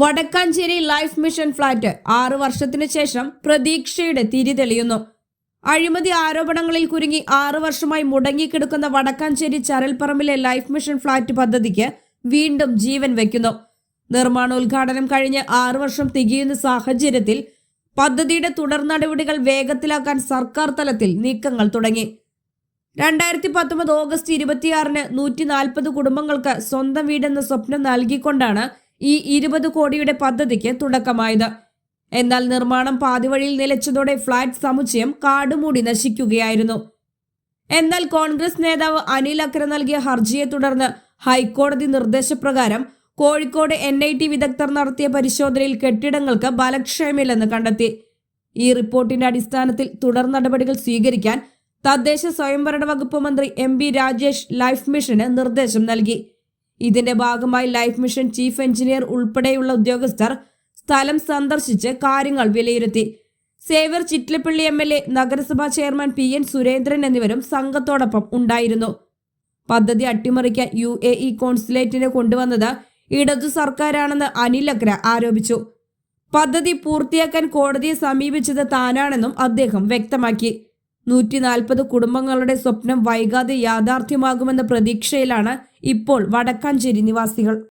Vadakkanchery life mission flat ആറു വർഷത്തിനു ശേഷം പ്രതീക്ഷയുടെ തിരി തെളിയുന്നു. അഴിമതി ആരോപണങ്ങളിൽ കുരുങ്ങി ആറു വർഷമായി മുടങ്ങിക്കിടക്കുന്ന വടക്കാഞ്ചേരി ചരൽപ്പറമ്പിലെ ലൈഫ് മിഷൻ ഫ്ളാറ്റ് പദ്ധതിക്ക് വീണ്ടും ജീവൻ വയ്ക്കുന്നു. നിർമ്മാണോദ്ഘാടനം കഴിഞ്ഞ് ആറു വർഷം തികയുന്ന സാഹചര്യത്തിൽ പദ്ധതിയുടെ തുടർ നടപടികൾ വേഗത്തിലാക്കാൻ സർക്കാർ തലത്തിൽ നീക്കങ്ങൾ തുടങ്ങി. രണ്ടായിരത്തി പത്തൊമ്പത് ഓഗസ്റ്റ് ഇരുപത്തിയാറിന് നൂറ്റി നാൽപ്പത് കുടുംബങ്ങൾക്ക് സ്വന്തം വീടെന്ന സ്വപ്നം നൽകിക്കൊണ്ടാണ് ഈ ഇരുപത് കോടിയുടെ പദ്ധതിക്ക് തുടക്കമായത്. എന്നാൽ നിർമ്മാണം പാതിവഴിയിൽ നിലച്ചതോടെ ഫ്ളാറ്റ് സമുച്ചയം കാടുമൂടി നശിക്കുകയായിരുന്നു. എന്നാൽ കോൺഗ്രസ് നേതാവ് അനിൽ അക്ര നൽകിയ ഹർജിയെ തുടർന്ന് ഹൈക്കോടതി നിർദ്ദേശപ്രകാരം കോഴിക്കോട് എൻ ഐ ടി വിദഗ്ധർ നടത്തിയ പരിശോധനയിൽ കെട്ടിടങ്ങൾക്ക് ബലക്ഷയമില്ലെന്ന് കണ്ടെത്തി. ഈ റിപ്പോർട്ടിന്റെ അടിസ്ഥാനത്തിൽ തുടർ നടപടികൾ സ്വീകരിക്കാൻ തദ്ദേശ സ്വയംഭരണ വകുപ്പ് മന്ത്രി എം ബി രാജേഷ് ലൈഫ് മിഷന് നിർദ്ദേശം നൽകി. ഇതിന്റെ ഭാഗമായി ലൈഫ് മിഷൻ ചീഫ് എഞ്ചിനീയർ ഉൾപ്പെടെയുള്ള ഉദ്യോഗസ്ഥർ സ്ഥലം സന്ദർശിച്ച് കാര്യങ്ങൾ വിലയിരുത്തി. Xavier Chittilappilly M L A നഗരസഭാ ചെയർമാൻ പി എൻ സുരേന്ദ്രൻ എന്നിവരും സംഘത്തോടൊപ്പം ഉണ്ടായിരുന്നു. പദ്ധതി അട്ടിമറിക്കാൻ യു എ ഇ കോൺസുലേറ്റിനെ കൊണ്ടുവന്നത് ഇടതു സർക്കാരാണെന്ന് അനിൽ അഗ്ര ആരോപിച്ചു. പദ്ധതി പൂർത്തിയാക്കാൻ കോടതിയെ സമീപിച്ചത് താനാണെന്നും അദ്ദേഹം വ്യക്തമാക്കി. നൂറ്റി നാൽപ്പത് കുടുംബങ്ങളുടെ സ്വപ്നം വൈകാതെ യാഥാർത്ഥ്യമാകുമെന്ന പ്രതീക്ഷയിലാണ് ഇപ്പോൾ വടക്കാഞ്ചേരി നിവാസികൾ.